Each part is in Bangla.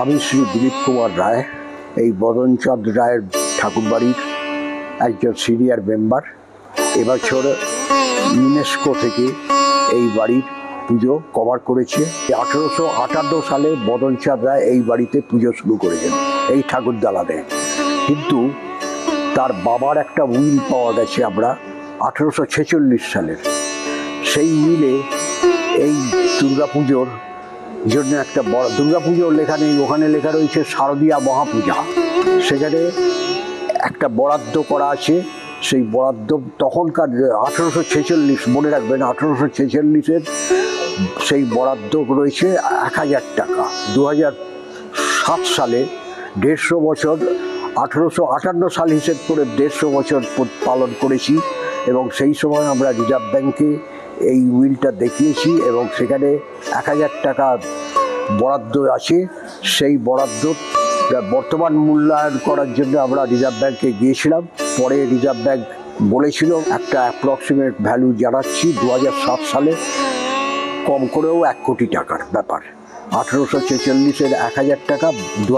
আমি শ্রী দিলীপ কুমার রায়, এই বদনচাঁদ রায়ের ঠাকুরবাড়ির একজন সিনিয়র মেম্বার। এবছর ইউনেস্কো থেকে এই বাড়ির পুজো কভার করেছে। আঠেরোশো আটান্ন সালে বদনচাঁদ রায় এই বাড়িতে পুজো শুরু করেছেন, এই ঠাকুর দালানে কিন্তু তার বাবার একটা উইল পাওয়া গেছে আমরা আঠেরোশো ছেচল্লিশ সালের। সেই উইলে এই দুর্গাপুজোর জন্য একটা বড় দুর্গাপুজোর লেখা নেই, ওখানে লেখা রয়েছে শারদীয়া মহাপূজা। সেখানে একটা বরাদ্দ করা আছে, সেই বরাদ্দ তখনকার আঠেরোশো ছেচল্লিশ, মনে রাখবেন আঠেরোশো ছেচল্লিশের সেই বরাদ্দ রয়েছে এক হাজার টাকা। দু হাজার সাত সালে দেড়শো বছর, আঠেরোশো আটান্ন সাল হিসেব করে দেড়শো বছর পালন করেছি এবং সেই সময় আমরা রিজার্ভ ব্যাংকে এই উইলটা দেখিয়েছি এবং সেখানে এক হাজার টাকা বরাদ্দ আছে। সেই বরাদ্দ বর্তমান মূল্যায়ন করার জন্য আমরা রিজার্ভ ব্যাংকে গিয়েছিলাম। পরে রিজার্ভ ব্যাংক বলেছিল একটা অ্যাপ্রক্সিমেট ভ্যালু জানাচ্ছি দু হাজার সাত সালে। কম করেও এক কোটি টাকার ব্যাপার। আঠেরোশো ছেচল্লিশের এক হাজার টাকা দু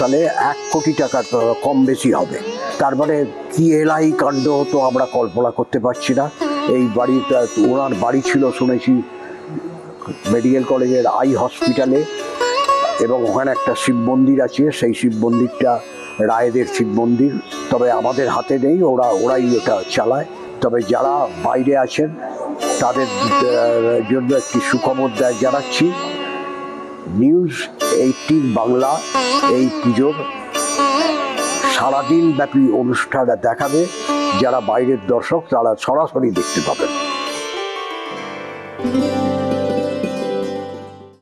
সালে এক কোটি টাকা কম বেশি হবে। তার মানে কি এলাই কাণ্ড হতো আমরা কল্পনা করতে পারছি না। এই বাড়িটা ওনার বাড়ি ছিল শুনেছি মেডিকেল কলেজের আই হসপিটালে এবং ওখানে একটা শিব মন্দির আছে, সেই শিব মন্দিরটা রায়েদের শিব মন্দির। তবে আমাদের হাতে নেই, ওরা, ওরাই ওটা চালায়। তবে যারা বাইরে আছেন, তাদের জন্য একটি সুখবর দেয় জানাচ্ছি। নিউজ এইটিন বাংলা, এই পুজোর সারাদিন ব্যাপী অনুষ্ঠানটা দেখাবে যারা বাইরের দর্শক তারা সরাসরি দেখতে পাবেন।